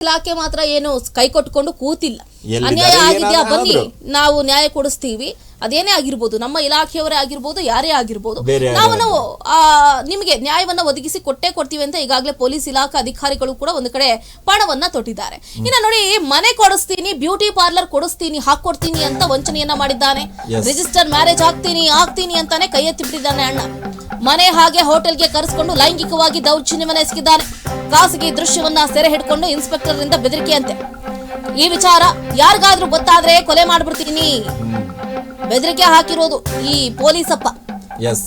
ಇಲಾಖೆ ಮಾತ್ರ ಏನು ಕೈ ಕೊಟ್ಕೊಂಡು ಕೂತಿಲ್ಲ. ಅನ್ಯಾಯ ಆಗಿದ್ಯಾ? ಬನ್ನಿ. ನಾವು ನ್ಯಾಯ ಕೊಡಿಸ್ತೀವಿ. ಅದೇನೇ ಆಗಿರ್ಬೋದು ನಮ್ಮ ಇಲಾಖೆಯವರೇ ಆಗಿರ್ಬೋದು ಯಾರೇ ಆಗಿರ್ಬೋದು ನಾವು ನಾವು ಆ, ನಿಮಗೆ ನ್ಯಾಯವನ್ನ ಒದಗಿಸಿ ಕೊಟ್ಟೇ ಕೊಡ್ತೀವಿ ಅಂತ ಈಗಾಗಲೇ ಪೊಲೀಸ್ ಇಲಾಖಾ ಅಧಿಕಾರಿಗಳು ಕೂಡ ಒಂದು ಕಡೆ ಪಣವನ್ನ ತೊಟ್ಟಿದ್ದಾರೆ. ಇನ್ನ ನೋಡಿ ಮನೆ ಕೊಡಿಸ್ತೀನಿ ಬ್ಯೂಟಿ ಪಾರ್ಲರ್ ಕೊಡಿಸ್ತೀನಿ ಹಾಕೊಡ್ತೀನಿ ಅಂತ ವಂಚನೆಯನ್ನ ಮಾಡಿದ್ದಾನೆ. ರಿಜಿಸ್ಟರ್ ಮ್ಯಾರೇಜ್ ಆಗ್ತೀನಿ ಆಗ್ತೀನಿ ಅಂತಾನೆ ಕೈ ಎತ್ತಿ ಬಿಟ್ಟಿದ್ದಾನೆ ಅಣ್ಣ. ಮನೆ ಹಾಗೆ ಹೋಟೆಲ್ಗೆ ಕರೆಸಿಕೊಂಡು ಲೈಂಗಿಕವಾಗಿ ದೌರ್ಜನ್ಯವನ್ನ ಎಸಗಿದ್ದಾನೆ ಖಾಸಗಿ ದೃಶ್ಯವನ್ನ ಸೆರೆ ಹಿಡ್ಕೊಂಡು ಇನ್ಸ್ಪೆಕ್ಟರ್ ಇಂದ ಬೆದರಿಕೆಯಂತೆ. ಈ ವಿಚಾರ ಯಾರಿಗಾದ್ರೂ ಗೊತ್ತಾದ್ರೆ ಕೊಲೆ ಮಾಡ್ಬಿಡ್ತೀನಿ. ಬೆದರಿಕೆ ಹಾಕಿರೋದು ಈ ಪೊಲೀಸಪ್ಪ. ಎಸ್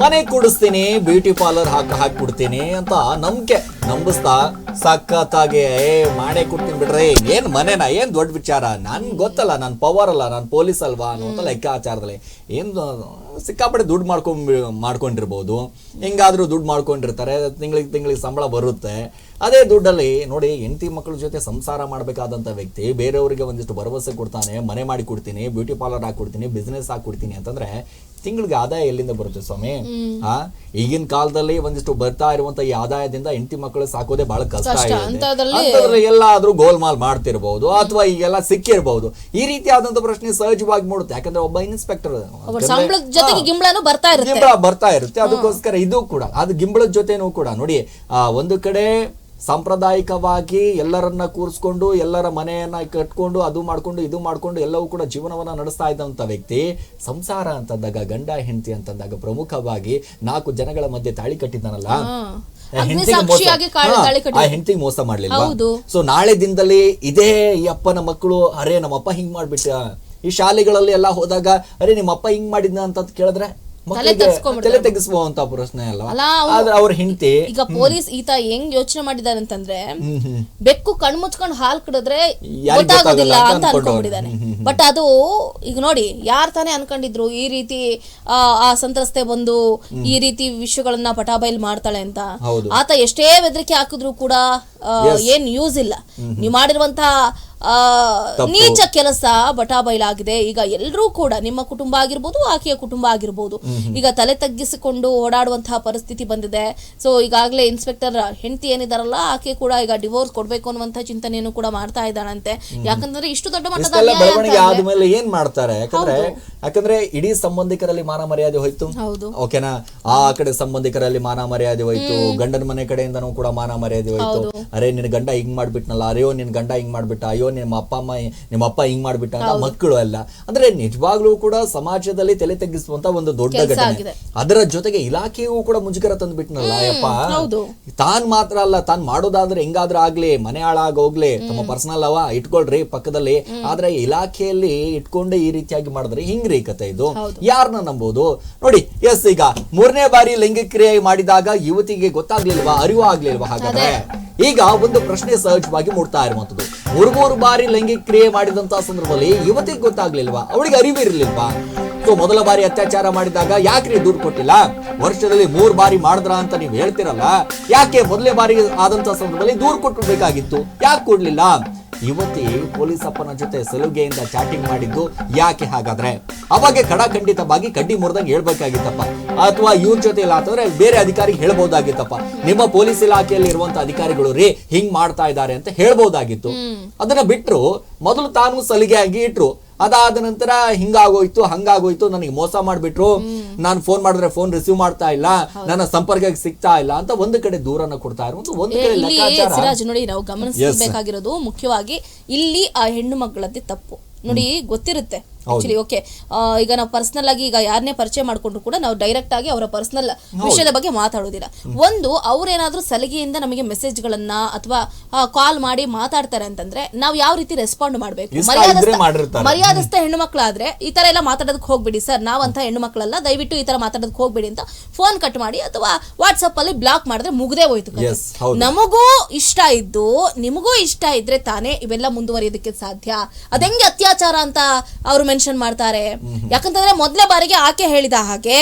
ಮನೆ ಕೊಡಿಸ್ತೀನಿ ಬ್ಯೂಟಿ ಪಾರ್ಲರ್ ಹಾಕಿ ಹಾಕ್ಬಿಡ್ತೀನಿ ಅಂತ ನಂಬಿಕೆ. ನಂಬಿಸ್ತಾ ಸಖತ್ತಾಗಿ ಏ ಮಾಡೇ ಕೊಡ್ತೀನಿ ಬಿಡ್ರಿ. ಏನ್ ಮನೆನಾ ಏನ್ ದೊಡ್ಡ ವಿಚಾರ? ನನ್ ಗೊತ್ತಲ್ಲ ನಾನ್ ಪವರ್ ಅಲ್ಲ ನಾನು ಪೊಲೀಸ್ ಅಲ್ವಾ ಅನ್ನುವಂತ ಲೆಕ್ಕಾಚಾರದಲ್ಲಿ. ಏನ್ ಸಿಕ್ಕಾಪಟ್ಟೆ ದುಡ್ಡು ಮಾಡ್ಕೊಂಡ್ ಮಾಡ್ಕೊಂಡಿರ್ಬೋದು. ಹೆಂಗಾದ್ರೂ ದುಡ್ಡು ಮಾಡ್ಕೊಂಡಿರ್ತಾರೆ ತಿಂಗಳಿಗೆ ತಿಂಗಳಿಗೆ ಸಂಬಳ ಬರುತ್ತೆ. ಅದೇ ದುಡ್ಡಲ್ಲಿ ನೋಡಿ ಹೆಂಡತಿ ಮಕ್ಕಳ ಜೊತೆ ಸಂಸಾರ ಮಾಡಬೇಕಾದಂತ ವ್ಯಕ್ತಿ ಬೇರೆಯವರಿಗೆ ಒಂದಿಷ್ಟು ಭರವಸೆ ಕೊಡ್ತಾನೆ ಮನೆ ಮಾಡಿ ಕೊಡ್ತೀನಿ ಬ್ಯೂಟಿ ಪಾರ್ಲರ್ ಹಾಕೊಡ್ತೀನಿ ಬಿಸ್ನೆಸ್ ಕೊಡ್ತೀನಿ ಅಂತಂದ್ರೆ ತಿಂಗಳಿಗೆ ಆದಾಯ ಎಲ್ಲಿಂದ ಬರುತ್ತೆ ಸ್ವಾಮಿ? ಆ? ಈಗಿನ ಕಾಲದಲ್ಲಿ ಒಂದಿಷ್ಟು ಬರ್ತಾ ಇರುವಂತ ಈ ಆದಾಯದಿಂದ ಹೆಂಡತಿ ಮಕ್ಕಳು ಸಾಕೋದೇ ಬಹಳ ಕಷ್ಟ ಆಗಿದೆ ಇದೆ ಎಲ್ಲಾದ್ರೂ ಗೋಲ್ಮಾಲ್ ಮಾಡ್ತಿರ್ಬಹುದು ಅಥವಾ ಈಗೆಲ್ಲ ಸಿಕ್ಕಿರ್ಬಹುದು ಈ ರೀತಿ ಆದಂತ ಪ್ರಶ್ನೆ ಸಹಜವಾಗಿ ಮೂಡುತ್ತೆ. ಯಾಕಂದ್ರೆ ಒಬ್ಬ ಇನ್ಸ್ಪೆಕ್ಟರ್ ಬರ್ತಾ ಇರುತ್ತೆ. ಗಿಂಬಳ ಬರ್ತಾ ಇರುತ್ತೆ. ಅದಕ್ಕೋಸ್ಕರ ಇದು ಕೂಡ ಅದು ಗಿಂಬಳದ ಜೊತೆನೂ ಕೂಡ. ನೋಡಿ ಆ ಒಂದು ಕಡೆ ಸಾಂಪ್ರದಾಯಿಕವಾಗಿ ಎಲ್ಲರನ್ನ ಕೂರಿಸ್ಕೊಂಡು ಎಲ್ಲರ ಮನೆಯನ್ನ ಕಟ್ಕೊಂಡು ಅದು ಮಾಡ್ಕೊಂಡು ಇದು ಮಾಡ್ಕೊಂಡು ಎಲ್ಲವೂ ಕೂಡ ಜೀವನವನ್ನ ನಡೆಸ್ತಾ ಇದ್ದಂತ ವ್ಯಕ್ತಿ ಸಂಸಾರ ಅಂತಂದಾಗ ಗಂಡ ಹೆಂಡತಿ ಅಂತಂದಾಗ ಪ್ರಮುಖವಾಗಿ ನಾಲ್ಕು ಜನಗಳ ಮಧ್ಯೆ ತಾಳಿ ಕಟ್ಟಿದ್ದಾನಲ್ಲ? ಆ ಹೆಂಡ್ತಿಗೆ ಮೋಸ- ಮಾಡ್ಲಿಲ್ವಾ? ಹೌದು. ಸೊ ನಾಳೆ ದಿನದಲ್ಲಿ ಇದೇ ಈ ಅಪ್ಪನ ಮಕ್ಕಳು ಅರೆ ನಮ್ಮಪ್ಪ ಹಿಂಗ್ ಮಾಡ್ಬಿಟ್ಟ. ಈ ಶಾಲೆಗಳಲ್ಲಿ ಎಲ್ಲ ಹೋದಾಗ ಅರೆ ನಿಮ್ಮಪ್ಪ ಹಿಂಗ್ ಮಾಡಿದ್ನ ಅಂತ ಕೇಳಿದ್ರೆ. ತಲೆ ತೆಗಿಸುವಂತ ಪ್ರಶ್ನೆ ಅಲ್ವಾ? ಅಲ್ಲ, ಆದ್ರೆ ಅವ್ರ ಹೆಂಡತಿ ಈಗ ಪೊಲೀಸ್ ಈತ ಹೆಂಗ್ ಯೋಚನೆ ಮಾಡಿದಾರೆ ಅಂತಂದ್ರೆ ಬೆಕ್ಕು ಕಣ್ ಮುಚ್ಕೊಂಡು ಹಾಲ್ ಕುಡಿದ್ರೆ ಗೊತ್ತಾಗೋದಿಲ್ಲ ಅಂತ ಅನ್ಕೊಂಡ್ಬಿಟ್ಟಿದ್ದಾನೆ ಬಟ್ ಅದು ಈಗ ನೋಡಿ ಯಾರ್ ತಾನೇ ಅನ್ಕೊಂಡಿದ್ರು ಈ ರೀತಿ ಆ, ಆ ಸಂತ್ರಸ್ತೆ ಬಂದು ಈ ರೀತಿ ವಿಷಯಗಳನ್ನ ಪಟಾಬೈಲ್ ಮಾಡ್ತಾಳೆ ಅಂತ. ಆತ ಎಷ್ಟೇ ಬೆದರಿಕೆ ಹಾಕಿದ್ರು ಕೂಡ ಏನ್ ಯೂಸ್ ಇಲ್ಲ. ನೀವು ಮಾಡಿರುವಂತ ಆ, ನೀಚ ಕೆಲಸ ಬಟಾಬೈಲಾಗಿದೆ ಈಗ ಎಲ್ಲರೂ ಕೂಡ ನಿಮ್ಮ ಕುಟುಂಬ ಆಗಿರ್ಬೋದು ಆಕೆಯ ಕುಟುಂಬ ಆಗಿರ್ಬೋದು. ಈಗ ತಲೆ ತಗ್ಗಿಸಿಕೊಂಡು ಓಡಾಡುವಂತಹ ಪರಿಸ್ಥಿತಿ ಬಂದಿದೆ. ಸೊ ಈಗಾಗಲೇ ಇನ್ಸ್ಪೆಕ್ಟರ್ ಹೆಂಡತಿ ಏನಿದಾರಲ್ಲ ಆಕೆ ಕೂಡ ಈಗ ಡಿವೋರ್ಸ್ ಕೊಡ್ಬೇಕು ಅನ್ನುವಂತ ಚಿಂತನೆಯನ್ನು ಕೂಡ ಮಾಡ್ತಾ ಇದ್ದಾಳಂತೆ. ಯಾಕಂದ್ರೆ ಇಷ್ಟು ದೊಡ್ಡ ಮಟ್ಟದ ಆದ್ಮೇಲೆ ಏನ್ ಮಾಡ್ತಾರೆ? ಯಾಕಂದ್ರೆ ಯಾಕಂದ್ರೆ ಇಡೀ ಸಂಬಂಧಿಕರಲ್ಲಿ ಮಾನ ಮರ್ಯಾದೆ ಹೋಯ್ತು. ಹೌದು. ಓಕೆನಾ? ಆ ಕಡೆ ಸಂಬಂಧಿಕರಲ್ಲಿ ಮಾನ ಮರ್ಯಾದೆ ಹೋಯ್ತು. ಗಂಡನ ಮನೆ ಕಡೆಯಿಂದನೂ ಕೂಡ ಮಾನ ಮರ್ಯಾದೆ ಹೋಯ್ತು. ಅರೆ ನಿನ್ ಗಂಡ ಹಿಂಗ್ ಮಾಡ್ಬಿಟ್ನಲ್ಲ. ಅರೆಯೋ ನಿನ್ ಗಂಡ ಹಿಂಗ್ ಮಾಡ್ಬಿಟ್ಟ. ಅಯ್ಯೋ ನಿಮ್ಮ ಅಪ್ಪ ಅಮ್ಮ ನಿಮ್ಮ ಅಪ್ಪ ಹಿಂಗ್ ಮಾಡ್ಬಿಟ್ಟ ಮಕ್ಕಳು ಅಲ್ಲ. ಅಂದ್ರೆ ನಿಜವಾಗ್ಲೂ ಕೂಡ ಸಮಾಜದಲ್ಲಿ ತಲೆ ತಗ್ಗಿಸುವಂತ ಒಂದು ದೊಡ್ಡ ಘಟನೆ. ಅದರ ಜೊತೆಗೆ ಇಲಾಖೆಯೂ ಕೂಡ ಮುಜುಗರ ತಂದು ಬಿಟ್ನಲ್ಲ ಯಪ್ಪ. ತಾನ್ ಮಾತ್ರ ಅಲ್ಲ ತಾನ್ ಮಾಡೋದಾದ್ರೆ ಹೆಂಗಾದ್ರೂ ಆಗ್ಲಿ ಮನೆ ಹಾಳಾಗ ಹೋಗ್ಲಿ ತಮ್ಮ ಪರ್ಸನಲ್ ಅವ ಇಟ್ಕೊಳ್ರಿ ಪಕ್ಕದಲ್ಲಿ. ಆದ್ರೆ ಇಲಾಖೆಯಲ್ಲಿ ಇಟ್ಕೊಂಡೆ ಈ ರೀತಿಯಾಗಿ ಮಾಡಿದ್ರೆ ಹಿಂಗ್ರಿ ಕತೆ ಇದು? ಯಾರನ್ನ ನಂಬೋದು? ನೋಡಿ ಎಸ್ ಈಗ ಮೂರನೇ ಬಾರಿ ಲೈಂಗಿಕ ಕ್ರಿಯೆ ಮಾಡಿದಾಗ ಯುವತಿಗೆ ಗೊತ್ತಾಗ್ಲಿಲ್ವಾ ಅರಿವು ಆಗ್ಲಿಲ್ವಾ ಹಾಗಾದ್ರೆ ಈಗ ಒಂದು ಪ್ರಶ್ನೆ ಸಹಜವಾಗಿ ಮೂಡ್ತಾ ಇರುವಂತದ್ದು ಮೂರು ಮೂರು ಬಾರಿ ಲೈಂಗಿಕ ಕ್ರಿಯೆ ಮಾಡಿದಂತಹ ಸಂದರ್ಭದಲ್ಲಿ ಯುವತಿಗೆ ಗೊತ್ತಾಗ್ಲಿಲ್ವಾ? ಅವಳಿಗೆ ಅರಿವು ಇರ್ಲಿಲ್ವಾ ಸೊ, ಮೊದಲ ಬಾರಿ ಅತ್ಯಾಚಾರ ಮಾಡಿದಾಗ ಯಾಕ್ರಿ ದೂರು ಕೊಟ್ಟಿಲ್ಲ? ವರ್ಷದಲ್ಲಿ ಮೂರು ಬಾರಿ ಮಾಡಿದ್ರ ಅಂತ ನೀವು ಹೇಳ್ತಿರಲ್ಲ? ಯಾಕೆ ಮೊದಲೇ ಬಾರಿ ಆದಂತಹ ಸಂದರ್ಭದಲ್ಲಿ ದೂರು ಕೊಟ್ಟಬೇಕಾಗಿತ್ತು ಯಾಕೆ ಕೊಡ್ಲಿಲ್ಲ? ಯುವತಿ ಪೊಲೀಸ್ ಅಪ್ಪನ ಜೊತೆ ಸಲುಗೆಯಿಂದ ಚಾಟಿಂಗ್ ಮಾಡಿದ್ದು ಯಾಕೆ ಹಾಗಾದ್ರೆ? ಅವಾಗ ಖಡಾಖಂಡಿತವಾಗಿ ಕಡ್ಡಿ ಮುರಿದಂಗೆ ಹೇಳ್ಬೇಕಾಗಿತ್ತಪ್ಪ. ಅಥವಾ ಇವ್ರ ಜೊತೆ ಇಲ್ಲ ಅಂತಂದ್ರೆ ಬೇರೆ ಅಧಿಕಾರಿಗೆ ಹೇಳ್ಬೋದಾಗಿತ್ತಪ್ಪ. ನಿಮ್ಮ ಪೊಲೀಸ್ ಇಲಾಖೆಯಲ್ಲಿ ಇರುವಂತ ಅಧಿಕಾರಿಗಳು ರೀ ಹಿಂಗ್ ಮಾಡ್ತಾ ಇದ್ದಾರೆ ಅಂತ ಹೇಳ್ಬೋದಾಗಿತ್ತು. ಅದನ್ನ ಬಿಟ್ರು ಮೊದಲು ತಾನು ಸಲಿಗೆ ಆಗಿ ಇಟ್ರು. ಅದಾದ ನಂತರ ಹಿಂಗಾಗೋಯ್ತು ಹಂಗಾಗೋಯ್ತು ನನಗೆ ಮೋಸ ಮಾಡ್ಬಿಟ್ರು. ನಾನು ಫೋನ್ ಮಾಡಿದ್ರೆ ಫೋನ್ ರಿಸೀವ್ ಮಾಡ್ತಾ ಇಲ್ಲ. ನನ್ನ ಸಂಪರ್ಕಕ್ಕೆ ಸಿಗ್ತಾ ಇಲ್ಲ ಅಂತ ಒಂದು ಕಡೆ ದೂರನ್ನ ಕೊಡ್ತಾ ಇರೋದು ಒಂದು ಕಡೆ ಲೆಕ್ಕಾಚಾರ. ನೋಡಿ ನಾವು ಗಮನಿಸಬೇಕಾಗಿರೋದು ಮುಖ್ಯವಾಗಿ ಇಲ್ಲಿ ಆ ಹೆಣ್ಣು ತಪ್ಪು. ನೋಡಿ ಗೊತ್ತಿರುತ್ತೆ. ಆಕ್ಚುಲಿ ಓಕೆ ಈಗ ನಾವು ಪರ್ಸನಲ್ ಆಗಿ ಈಗ ಯಾರನ್ನೇ ಪರಿಚಯ ಮಾಡಿಕೊಂಡ್ರು ಕೂಡ ನಾವು ಡೈರೆಕ್ಟ್ ಆಗಿ ಅವರ ಪರ್ಸನಲ್ ವಿಷಯದ ಬಗ್ಗೆ ಮಾತಾಡೋದಿಲ್ಲ. ಒಂದು ಅವ್ರೇನಾದ್ರೂ ಸಲಿಗೆಯಿಂದ ನಮಗೆ ಮೆಸೇಜ್ ಗಳನ್ನ ಅಥವಾ ಕಾಲ್ ಮಾಡಿ ಮಾತಾಡ್ತಾರೆ ಅಂತಂದ್ರೆ ನಾವು ಯಾವ ರೀತಿ ರೆಸ್ಪಾಂಡ್ ಮಾಡಬೇಕು. ಮರ್ಯಾದಸ್ಥ ಹೆಣ್ಣು ಮಕ್ಕಳಾದ್ರೆ ಈ ತರ ಎಲ್ಲ ಮಾತಾಡೋದಕ್ಕೆ ಹೋಗ್ಬಿಡಿ ಸರ್. ನಾವಂತ ಹೆಣ್ಣು ಮಕ್ಕಳಲ್ಲ ದಯವಿಟ್ಟು ಈ ತರ ಮಾತಾಡೋದಕ್ಕೆ ಹೋಗ್ಬೇಡಿ ಅಂತ ಫೋನ್ ಕಟ್ ಮಾಡಿ ಅಥವಾ ವಾಟ್ಸಪ್ ಅಲ್ಲಿ ಬ್ಲಾಕ್ ಮಾಡಿದ್ರೆ ಮುಗ್ದೇ ಹೋಯ್ತು. ನಮಗೂ ಇಷ್ಟ ಇದ್ದು ನಿಮಗೂ ಇಷ್ಟ ಇದ್ರೆ ತಾನೇ ಇವೆಲ್ಲ ಮುಂದುವರಿಯೋದಕ್ಕೆ ಸಾಧ್ಯ. ಅದೆಂಗೆ ಅತ್ಯಾಚಾರ ಅಂತ ಅವ್ರು ಮೆನ್ಷನ್ ಮಾಡ್ತಾರೆ. ಯಾಕಂತಂದ್ರೆ ಮೊದಲ ಬಾರಿಗೆ ಆಕೆ ಹೇಳಿದ ಹಾಗೆ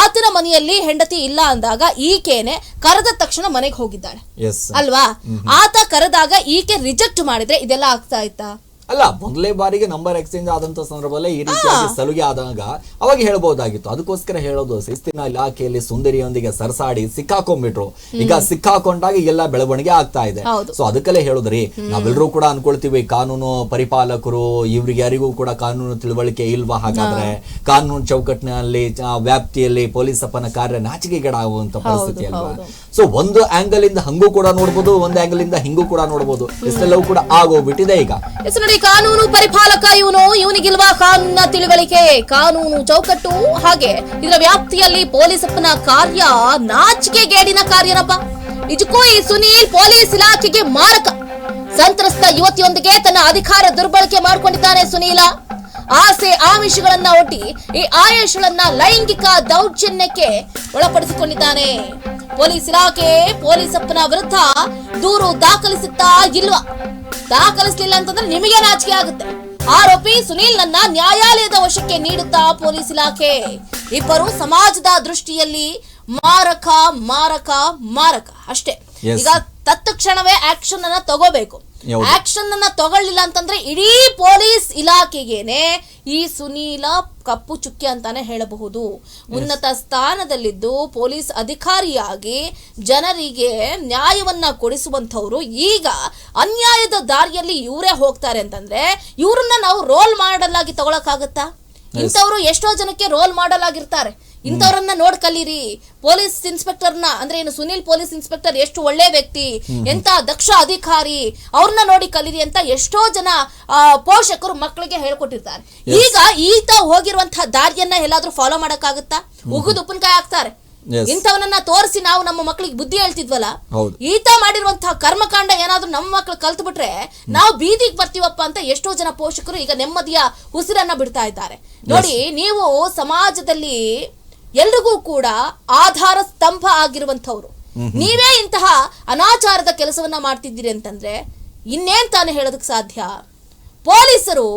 ಆತನ ಮನೆಯಲ್ಲಿ ಹೆಂಡತಿ ಇಲ್ಲ ಅಂದಾಗ ಈಕೆನೆ ಕರೆದ ತಕ್ಷಣ ಮನೆಗೆ ಹೋಗಿದ್ದಾಳೆ. ಅಲ್ವಾ? ಆತ ಕರೆದಾಗ ಈಕೆ ರಿಜೆಕ್ಟ್ ಮಾಡಿದ್ರೆ ಇದೆಲ್ಲ ಆಗ್ತಾ ಇತ್ತಾ? ಅಲ್ಲ ಮೊದಲೇ ಬಾರಿಗೆ ನಂಬರ್ ಎಕ್ಸ್ಚೇಂಜ್ ಆದಂತ ಸಂದರ್ಭದಲ್ಲೇ ಈ ರೀತಿ ಸಲುಗೆ ಆದಾಗ ಅವಾಗ ಹೇಳ್ಬಹುದಾಗಿತ್ತು ಅದಕ್ಕೋಸ್ಕರ ಹೇಳೋದು ಶಿಸ್ತಿನ ಇಲಾಖೆಯಲ್ಲಿ ಸುಂದರಿಯೊಂದಿಗೆ ಸರಸಾಡಿ ಸಿಕ್ಕಾಕೊಂಡ್ಬಿಟ್ರು. ಈಗ ಸಿಕ್ಕಾಕೊಂಡಾಗ ಎಲ್ಲ ಬೆಳವಣಿಗೆ ಆಗ್ತಾ ಇದೆ. ಸೊ ಅದಕ್ಕಲ್ಲೇ ಹೇಳುದ್ರಿ ನಾವೆಲ್ಲರೂ ಕೂಡ ಅನ್ಕೊಳ್ತೀವಿ ಕಾನೂನು ಪರಿಪಾಲಕರು ಇವ್ರಿಗೆ ಯಾರಿಗೂ ಕೂಡ ಕಾನೂನು ತಿಳುವಳಿಕೆ ಇಲ್ವಾ ಹಾಗಾದ್ರೆ? ಕಾನೂನು ಚೌಕಟ್ಟಿನಲ್ಲಿ ವ್ಯಾಪ್ತಿಯಲ್ಲಿ ಪೊಲೀಸ್ ಅಪ್ಪನ ಕಾರ್ಯ ನಾಚಿಕೆಗೇಡಾಗುವಂತ ಪರಿಸ್ಥಿತಿ ಅಲ್ವಾ? ಸೊ ಒಂದು ಆಂಗಲ್ ಇಂದ ಹಂಗೂ ಕೂಡ ನೋಡ್ಬೋದು ಒಂದು ಆಂಗಲ್ ಇಂದ ಹಿಂಗೂ ಕೂಡ ನೋಡ್ಬೋದು. ಇಷ್ಟೆಲ್ಲವೂ ಕೂಡ ಆಗೋಗ್ಬಿಟ್ಟಿದೆ ಈಗ. ಕಾನೂನು ಪರಿಪಾಲಕ ಇವನು. ಇವನಿಗಿಲ್ವಾ ಕಾನೂನಿನ ತಿಳುವಳಿಕೆ, ಕಾನೂನು ಚೌಕಟ್ಟು. ಹಾಗೆ ಇದರ ವ್ಯಾಪ್ತಿಯಲ್ಲಿ ಪೊಲೀಸಪ್ಪನ ಕಾರ್ಯ ನಾಚಿಕೆ ಗೇಡಿನ ಕಾರ್ಯನಪ್ಪ. ನಿಜಕ್ಕೂ ಈ ಸುನೀಲ್ ಪೊಲೀಸ್ ಇಲಾಖೆಗೆ ಮಾರಕ. ಸಂತ್ರಸ್ತ ಯುವತಿಯೊಂದಿಗೆ ತನ್ನ ಅಧಿಕಾರ ದುರ್ಬಳಕೆ ಮಾಡಿಕೊಂಡಿದ್ದಾನೆ ಸುನೀಲ. ಆಸೆ ಆಮಿಷಗಳನ್ನ ಒಡ್ಡಿ ಈ ಆಯೇಷಗಳನ್ನ ಲೈಂಗಿಕ ದೌರ್ಜನ್ಯಕ್ಕೆ ಒಳಪಡಿಸಿಕೊಂಡಿದ್ದಾನೆ. ಪೊಲೀಸ್ ಇಲಾಖೆ ಪೊಲೀಸಪ್ಪನ ವಿರುದ್ಧ ದೂರು ದಾಖಲಿಸುತ್ತಾ ಇಲ್ವಾ? ದಾಖಲಿಸಲಿಲ್ಲ ಅಂತಂದ್ರೆ ನಿಮಗೆ ನಾಚಿಕೆ ಆಗುತ್ತೆ. ಆರೋಪಿ ಸುನೀಲ್ ನನ್ನ ನ್ಯಾಯಾಲಯದ ವಶಕ್ಕೆ ನೀಡುತ್ತಾ ಪೊಲೀಸ್ ಇಲಾಖೆ. ಇಬ್ಬರು ಸಮಾಜದ ದೃಷ್ಟಿಯಲ್ಲಿ ಮಾರಕ ಮಾರಕ ಮಾರಕ. ಅಷ್ಟೇ. ಈಗ ತತ್ಕ್ಷಣವೇ ಆಕ್ಷನ್ ಅನ್ನ ತಗೋಬೇಕು. ಆಕ್ಷನ್ ಅನ್ನ ತಗೊಳ್ಳಿಲ್ಲ ಅಂತಂದ್ರೆ ಇಡೀ ಪೊಲೀಸ್ ಇಲಾಖೆಗೇನೆ ಈ ಸುನೀಲ ಕಪ್ಪು ಚುಕ್ಕೆ ಅಂತಾನೆ ಹೇಳಬಹುದು. ಉನ್ನತ ಸ್ಥಾನದಲ್ಲಿದ್ದು ಪೊಲೀಸ್ ಅಧಿಕಾರಿಯಾಗಿ ಜನರಿಗೆ ನ್ಯಾಯವನ್ನ ಕೊಡಿಸುವಂತವ್ರು ಈಗ ಅನ್ಯಾಯದ ದಾರಿಯಲ್ಲಿ ಇವರೇ ಹೋಗ್ತಾರೆ ಅಂತಂದ್ರೆ ಇವ್ರನ್ನ ನಾವು ರೋಲ್ ಮಾಡಲ್ ಆಗಿ ತಗೊಳಕ್ಕಾಗತ್ತಾ ಇಂಥವ್ರು ಎಷ್ಟೋ ಜನಕ್ಕೆ ರೋಲ್ ಮಾಡಲ್ ಆಗಿರ್ತಾರೆ ಇಂಥವ್ರನ್ನ ನೋಡ್ ಕಲೀರಿ. ಪೊಲೀಸ್ ಇನ್ಸ್ಪೆಕ್ಟರ್ನ ಅಂದ್ರೆ ಏನು ಸುನಿಲ್ ಪೊಲೀಸ್ ಇನ್ಸ್ಪೆಕ್ಟರ್ ಎಷ್ಟು ಒಳ್ಳೆ ವ್ಯಕ್ತಿ ಎಂತ ದಕ್ಷ ಅಧಿಕಾರಿ ಅವ್ರನ್ನ ನೋಡಿ ಕಲೀರಿ ಅಂತ ಎಷ್ಟೋ ಜನ ಪೋಷಕರು ಮಕ್ಕಳಿಗೆ ಹೇಳ್ಕೊಟ್ಟಿರ್ತಾರೆ. ಈಗ ಈತ ಹೋಗಿರುವಂತಹ ದಾರಿಯನ್ನ ಎಲ್ಲಾದ್ರೂ ಫಾಲೋ ಮಾಡಕ್ಕಾಗತ್ತಾ? ಉಗುದು ಉಪ್ಪಿನಕಾಯಿ ಹಾಕ್ತಾರೆ. ಇಂಥವನನ್ನ ತೋರಿಸಿ ನಾವು ನಮ್ಮ ಮಕ್ಕಳಿಗೆ ಬುದ್ಧಿ ಹೇಳ್ತಿದ್ವಲ್ಲ. ಈತ ಮಾಡಿರುವಂತಹ ಕರ್ಮಕಾಂಡ ಏನಾದ್ರೂ ನಮ್ಮ ಮಕ್ಕಳು ಕಲ್ತ್ ಬಿಟ್ರೆ ನಾವು ಬೀದಿಗೆ ಬರ್ತೀವಪ್ಪ ಅಂತ ಎಷ್ಟೋ ಜನ ಪೋಷಕರು ಈಗ ನೆಮ್ಮದಿಯ ಉಸಿರನ್ನ ಬಿಡ್ತಾ ಇದ್ದಾರೆ. ನೋಡಿ ನೀವು ಸಮಾಜದಲ್ಲಿ ಎಲ್ರಿಗೂ ಕೂಡ ಆಧಾರ ಸ್ತಂಭ ಆಗಿರುವಂತವ್ರು ನೀವೇ ಇಂತಹ ಅನಾಚಾರದ ಕೆಲಸವನ್ನ ಮಾಡ್ತಿದ್ದೀರಿ ಅಂತಂದ್ರೆ ಇನ್ನೇನ್ ತಾನು ಹೇಳೋದಕ್ಕೆ ಸಾಧ್ಯ? ಪೊಲೀಸರು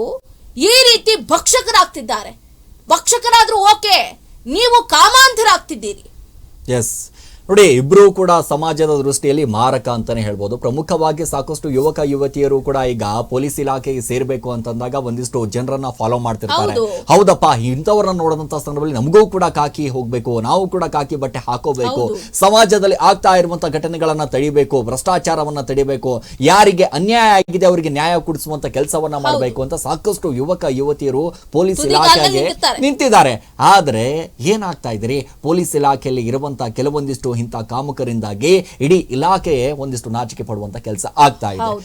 ಈ ರೀತಿ ಭಕ್ಷಕರಾಗ್ತಿದ್ದಾರೆ. ಭಕ್ಷಕರಾದ್ರೂ ಓಕೆ ನೀವು ಕಾಮಾಂಧರಾಗ್ತಿದ್ದೀರಿ. ಎಸ್ ನೋಡಿ ಇಬ್ರು ಕೂಡ ಸಮಾಜದ ದೃಷ್ಟಿಯಲ್ಲಿ ಮಾರಕ ಅಂತಾನೆ ಹೇಳ್ಬೋದು. ಪ್ರಮುಖವಾಗಿ ಸಾಕಷ್ಟು ಯುವಕ ಯುವತಿಯರು ಕೂಡ ಈಗ ಪೊಲೀಸ್ ಇಲಾಖೆಗೆ ಸೇರ್ಬೇಕು ಅಂತಂದಾಗ ಒಂದಿಷ್ಟು ಜನರನ್ನ ಫಾಲೋ ಮಾಡ್ತಿರ್ತಾರೆ. ಹೌದು. ಹೌದಪ್ಪ ಇಂಥವ್ರನ್ನ ನೋಡಿದಂತ ಸಂದರ್ಭದಲ್ಲಿ ನಮಗೂ ಕೂಡ ಕಾಕಿ ಹೋಗ್ಬೇಕು ನಾವು ಕೂಡ ಕಾಕಿ ಬಟ್ಟೆ ಹಾಕೋಬೇಕು ಸಮಾಜದಲ್ಲಿ ಆಗ್ತಾ ಇರುವಂತ ಘಟನೆಗಳನ್ನ ತಡಿಬೇಕು ಭ್ರಷ್ಟಾಚಾರವನ್ನ ತಡಿಬೇಕು ಯಾರಿಗೆ ಅನ್ಯಾಯ ಆಗಿದೆ ಅವರಿಗೆ ನ್ಯಾಯ ಕೊಡಿಸುವಂತ ಕೆಲಸವನ್ನ ಮಾಡಬೇಕು ಅಂತ ಸಾಕಷ್ಟು ಯುವಕ ಯುವತಿಯರು ಪೊಲೀಸ್ ಇಲಾಖೆಗೆ ನಿಂತಿದ್ದಾರೆ. ಆದ್ರೆ ಏನಾಗ್ತಾ ಇದ್ರಿ ಪೊಲೀಸ್ ಇಲಾಖೆಯಲ್ಲಿ ಇರುವಂತಹ ಕೆಲವೊಂದಿಷ್ಟು ಇಂಥ ಕಾಮುಕರಿಂದಾಗಿ ಇಡೀ ಇಲಾಖೆಯೇ ಒಂದಿಷ್ಟು ನಾಚಿಕೆ ಪಡುವಂತ ಕೆಲಸ ಆಗ್ತಾ ಇದೆ.